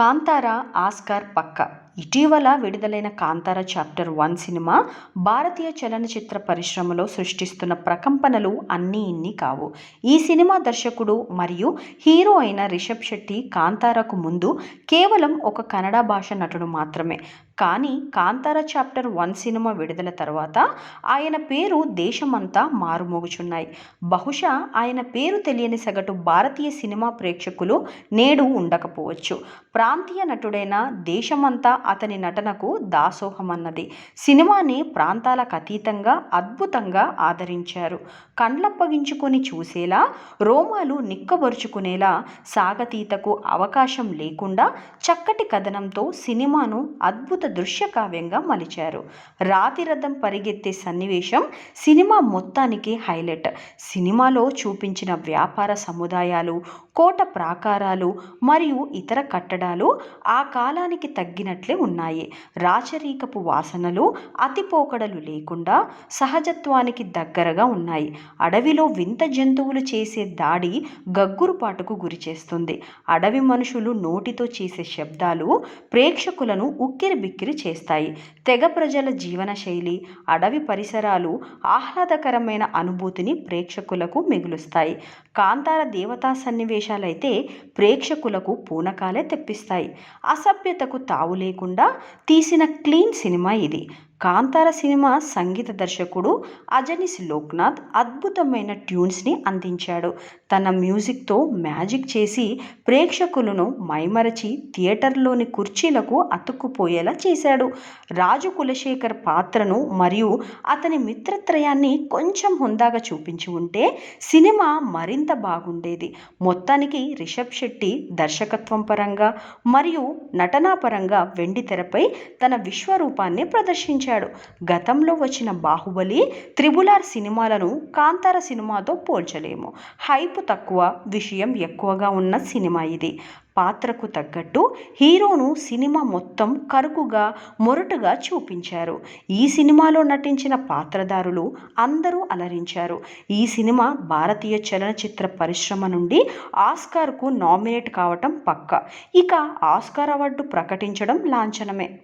Kantara Oscar పక్క ఇటీవల విడుదలైన కాంతార చాప్టర్ వన్ సినిమా భారతీయ చలనచిత్ర పరిశ్రమలో సృష్టిస్తున్న ప్రకంపనలు అన్నీ ఇన్ని కావు. ఈ సినిమా దర్శకుడు మరియు హీరో అయిన రిషబ్ శెట్టి కాంతారకు ముందు కేవలం ఒక కన్నడ భాష నటుడు మాత్రమే. కానీ కాంతార చాప్టర్ వన్ సినిమా విడుదల తర్వాత ఆయన పేరు దేశమంతా మారుమోగుచున్నాయి. బహుశా ఆయన పేరు తెలియని సగటు భారతీయ సినిమా ప్రేక్షకులు నేడు ఉండకపోవచ్చు. ప్రాంతీయ నటుడైన దేశమంతా అతని నటనకు దాసోహమన్నది. సినిమాని ప్రాంతాలకు అతీతంగా అద్భుతంగా ఆదరించారు. కండ్లప్పగించుకొని చూసేలా రోమాలు నిక్కబరుచుకునేలా సాగతీతకు అవకాశం లేకుండా చక్కటి కథనంతో సినిమాను అద్భుత దృశ్య కావ్యంగా మలిచారు. రాతిరథం పరిగెత్తే సన్నివేశం సినిమా మొత్తానికి హైలైట్. సినిమాలో చూపించిన వ్యాపార సముదాయాలు కోట ప్రాకారాలు మరియు ఇతర కట్టడాలు ఆ కాలానికి తగ్గినట్లే ఉన్నాయి. రాచరీకపు వాసనలు అతిపోకడలు లేకుండా సహజత్వానికి దగ్గరగా ఉన్నాయి. అడవిలో వింత జంతువులు చేసే దాడి గగ్గురుపాటుకు గురిచేస్తుంది అడవి మనుషులు నోటితో చేసే శబ్దాలు ప్రేక్షకులను ఉక్కిరి బిక్కిరి చేస్తాయి. తెగ ప్రజల జీవన శైలి అడవి పరిసరాలు ఆహ్లాదకరమైన అనుభూతిని ప్రేక్షకులకు మిగులుస్తాయి. కాంతార దేవతా సన్నివేశాలైతే ప్రేక్షకులకు పూనకాలే తెప్పిస్తాయి. అసభ్యతకు తావు లేకుండా తీసిన క్లీన్ సినిమా ఇది. కాంతార సినిమా సంగీత దర్శకుడు అజనిస్ లోక్నాథ్ అద్భుతమైన ట్యూన్స్ని అందించాడు. తన మ్యూజిక్తో మ్యాజిక్ చేసి ప్రేక్షకులను మైమరచి థియేటర్లోని కుర్చీలకు అతుక్కుపోయేలా చేశాడు. రాజు కులశేఖర్ పాత్రను మరియు అతని మిత్రత్రయాన్ని కొంచెం హుందాగా చూపించి ఉంటే సినిమా మరింత బాగుండేది. మొత్తానికి రిషబ్ శెట్టి దర్శకత్వం పరంగా మరియు నటనా పరంగా వెండి తన విశ్వరూపాన్ని ప్రదర్శించాడు. గతంలో వచ్చిన బాహుబలి త్రిబులార్ సినిమాలను కాంతార సినిమాతో పోల్చలేము. హైప్ తక్కువ విషయం ఎక్కువగా ఉన్న సినిమా ఇది. పాత్రకు తగ్గట్టు హీరోను సినిమా మొత్తం కరుకుగా మొరటుగా చూపించారు. ఈ సినిమాలో నటించిన పాత్రధారులు అందరూ అలరించారు. ఈ సినిమా భారతీయ చలనచిత్ర పరిశ్రమ నుండి ఆస్కార్కు నామినేట్ కావటం పక్క. ఇక ఆస్కార్ అవార్డు ప్రకటించడం లాంఛనమే.